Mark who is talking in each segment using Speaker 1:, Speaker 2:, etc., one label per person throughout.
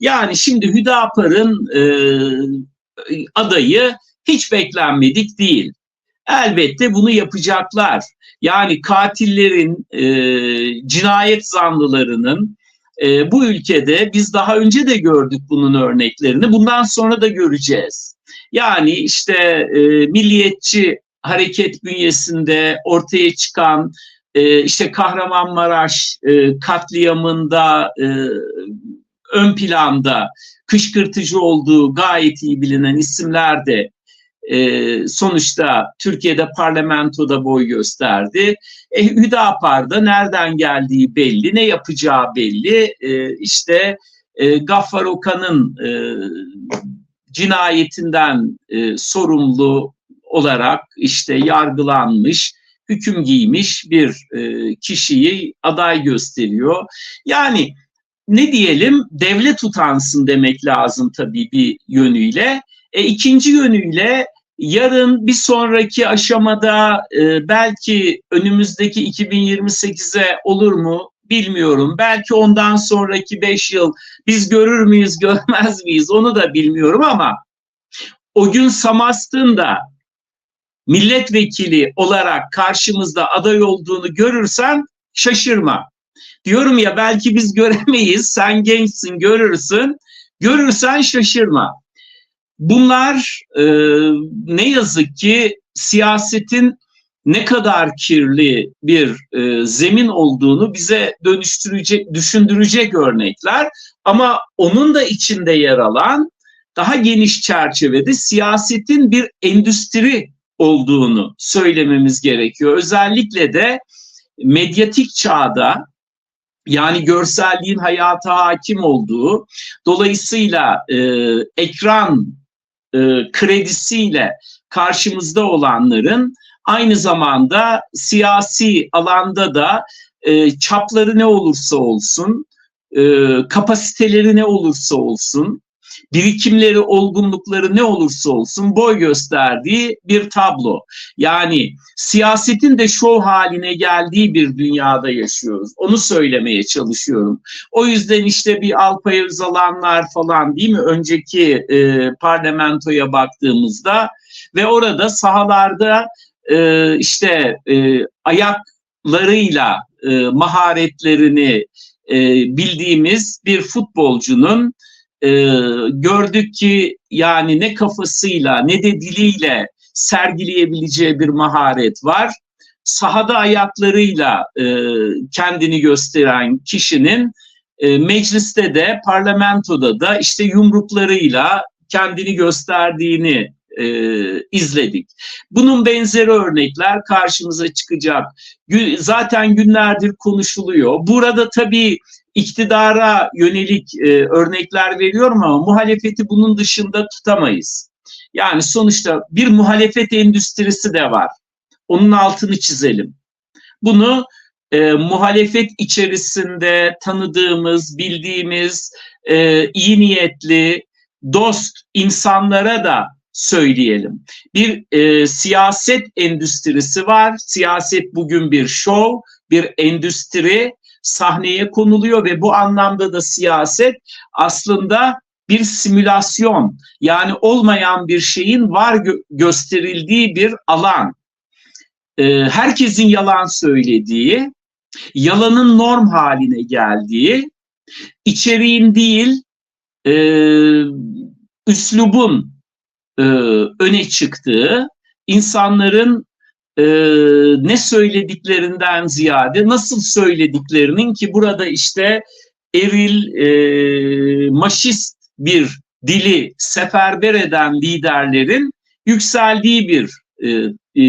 Speaker 1: Yani şimdi Hüdapar'ın e, adayı hiç beklenmedik değil. Elbette bunu yapacaklar. Yani katillerin, e, cinayet zanlılarının e, bu ülkede biz daha önce de gördük bunun örneklerini. Bundan sonra da göreceğiz. Yani işte e, milliyetçi hareket bünyesinde ortaya çıkan e, işte Kahramanmaraş e, katliamında e, ön planda kışkırtıcı olduğu gayet iyi bilinen isimler de e, sonuçta Türkiye'de parlamentoda boy gösterdi. E, Hüdapar'da nereden geldiği belli, ne yapacağı belli. E, işte e, Gaffar Okan'ın e, cinayetinden e, sorumlu olarak işte yargılanmış, hüküm giymiş bir e, kişiyi aday gösteriyor. Yani ne diyelim devlet utansın demek lazım tabii bir yönüyle. E, ikinci yönüyle yarın bir sonraki aşamada e, belki önümüzdeki 2028'e olur mu bilmiyorum. Belki ondan sonraki 5 yıl biz görür müyüz görmez miyiz onu da bilmiyorum ama o gün Samast'ın da milletvekili olarak karşımızda aday olduğunu görürsen şaşırma. Diyorum ya belki biz göremeyiz, sen gençsin görürsün, görürsen şaşırma. Bunlar e, ne yazık ki siyasetin ne kadar kirli bir e, zemin olduğunu bize dönüştürecek, düşündürecek örnekler. Ama onun da içinde yer alan daha geniş çerçevede siyasetin bir endüstri olduğunu söylememiz gerekiyor. Özellikle de medyatik çağda yani görselliğin hayata hakim olduğu, dolayısıyla e, ekran e, kredisiyle karşımızda olanların aynı zamanda siyasi alanda da e, çapları ne olursa olsun, e, kapasiteleri ne olursa olsun, birikimleri, olgunlukları ne olursa olsun boy gösterdiği bir tablo. Yani siyasetin de şov haline geldiği bir dünyada yaşıyoruz. Onu söylemeye çalışıyorum. O yüzden işte bir Alpay Özalanlar falan değil mi? Önceki e, parlamentoya baktığımızda ve orada sahalarda e, işte e, ayaklarıyla e, maharetlerini e, bildiğimiz bir futbolcunun e, gördük ki yani ne kafasıyla ne de diliyle sergileyebileceği bir maharet var. Sahada ayaklarıyla e, kendini gösteren kişinin e, mecliste de parlamentoda da işte yumruklarıyla kendini gösterdiğini e, izledik. Bunun benzeri örnekler karşımıza çıkacak. Zaten günlerdir konuşuluyor. Burada tabii iktidara yönelik e, örnekler veriyorum ama muhalefeti bunun dışında tutamayız. Yani sonuçta bir muhalefet endüstrisi de var. Onun altını çizelim. Bunu e, muhalefet içerisinde tanıdığımız, bildiğimiz, e, iyi niyetli, dost insanlara da söyleyelim. Bir e, siyaset endüstrisi var. Siyaset bugün bir şov, bir endüstri sahneye konuluyor ve bu anlamda da siyaset aslında bir simülasyon yani olmayan bir şeyin var gö- gösterildiği bir alan. Ee, herkesin yalan söylediği, yalanın norm haline geldiği, içeriğin değil e, üslubun e, öne çıktığı, insanların e, ne söylediklerinden ziyade nasıl söylediklerinin ki burada işte eril, e, maşist bir dili seferber eden liderlerin yükseldiği bir e, e,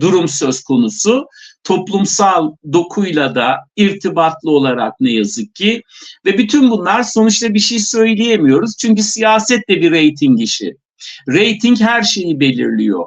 Speaker 1: durum söz konusu. Toplumsal dokuyla da irtibatlı olarak ne yazık ki ve bütün bunlar sonuçta bir şey söyleyemiyoruz. Çünkü siyaset de bir reyting işi. Rating her şeyi belirliyor.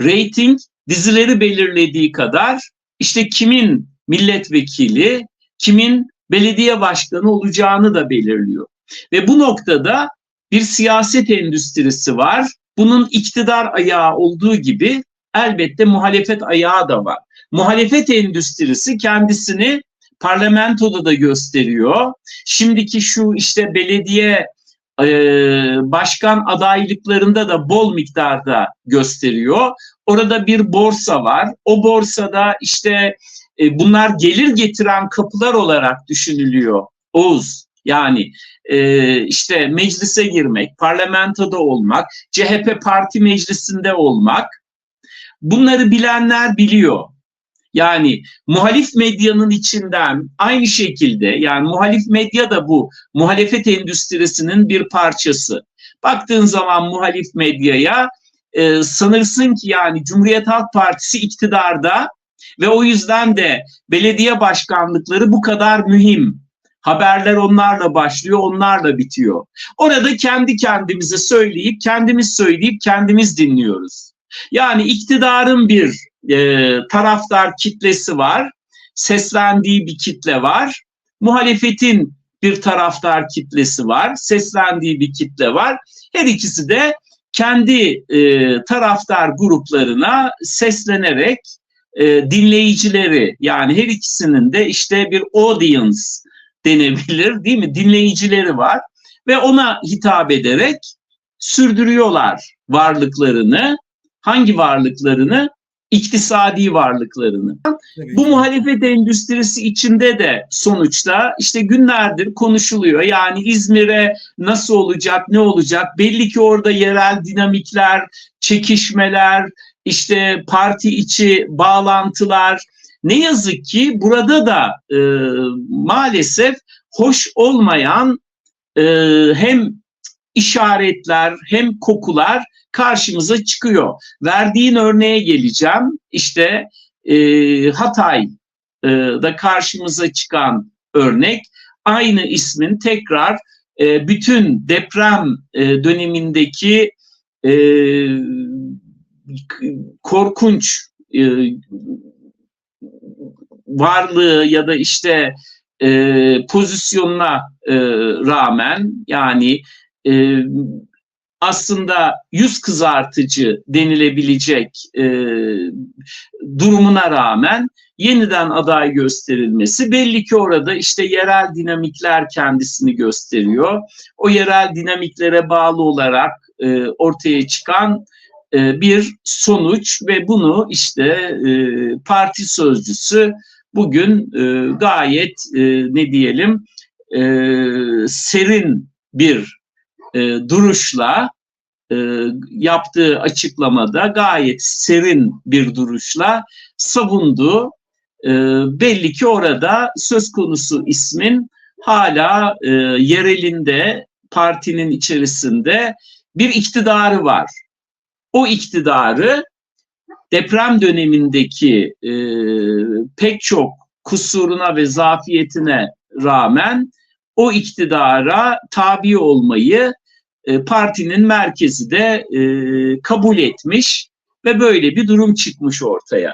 Speaker 1: Rating dizileri belirlediği kadar işte kimin milletvekili, kimin belediye başkanı olacağını da belirliyor. Ve bu noktada bir siyaset endüstrisi var. Bunun iktidar ayağı olduğu gibi elbette muhalefet ayağı da var. Muhalefet endüstrisi kendisini parlamentoda da gösteriyor. Şimdiki şu işte belediye başkan adaylıklarında da bol miktarda gösteriyor. Orada bir borsa var. O borsada işte e, bunlar gelir getiren kapılar olarak düşünülüyor. Oğuz yani e, işte meclise girmek, parlamentoda olmak, CHP parti meclisinde olmak bunları bilenler biliyor. Yani muhalif medyanın içinden aynı şekilde yani muhalif medya da bu muhalefet endüstrisinin bir parçası. Baktığın zaman muhalif medyaya e, sanırsın ki yani Cumhuriyet Halk Partisi iktidarda ve o yüzden de belediye başkanlıkları bu kadar mühim. Haberler onlarla başlıyor, onlarla bitiyor. Orada kendi kendimize söyleyip, kendimiz söyleyip, kendimiz dinliyoruz. Yani iktidarın bir e, taraftar kitlesi var, seslendiği bir kitle var. Muhalefetin bir taraftar kitlesi var, seslendiği bir kitle var. Her ikisi de kendi e, taraftar gruplarına seslenerek e, dinleyicileri yani her ikisinin de işte bir audience denebilir değil mi? Dinleyicileri var ve ona hitap ederek sürdürüyorlar varlıklarını. Hangi varlıklarını? İktisadi varlıklarını. Bu muhalefet endüstrisi içinde de sonuçta işte günlerdir konuşuluyor. Yani İzmir'e nasıl olacak, ne olacak? Belli ki orada yerel dinamikler, çekişmeler, işte parti içi bağlantılar. Ne yazık ki burada da e, maalesef hoş olmayan e, hem işaretler hem kokular karşımıza çıkıyor. Verdiğin örneğe geleceğim. İşte e, Hatay'da karşımıza çıkan örnek aynı ismin tekrar e, bütün deprem e, dönemindeki e, korkunç e, varlığı ya da işte e, pozisyonuna e, rağmen yani e, aslında yüz kızartıcı denilebilecek e, durumuna rağmen yeniden aday gösterilmesi belli ki orada işte yerel dinamikler kendisini gösteriyor. O yerel dinamiklere bağlı olarak e, ortaya çıkan e, bir sonuç ve bunu işte e, parti sözcüsü bugün e, gayet e, ne diyelim e, serin bir e, duruşla e, yaptığı açıklamada gayet serin bir duruşla savundu. E, belli ki orada söz konusu ismin hala e, yerelinde partinin içerisinde bir iktidarı var. O iktidarı deprem dönemindeki e, pek çok kusuruna ve zafiyetine rağmen o iktidara tabi olmayı e, partinin merkezi de e, kabul etmiş ve böyle bir durum çıkmış ortaya.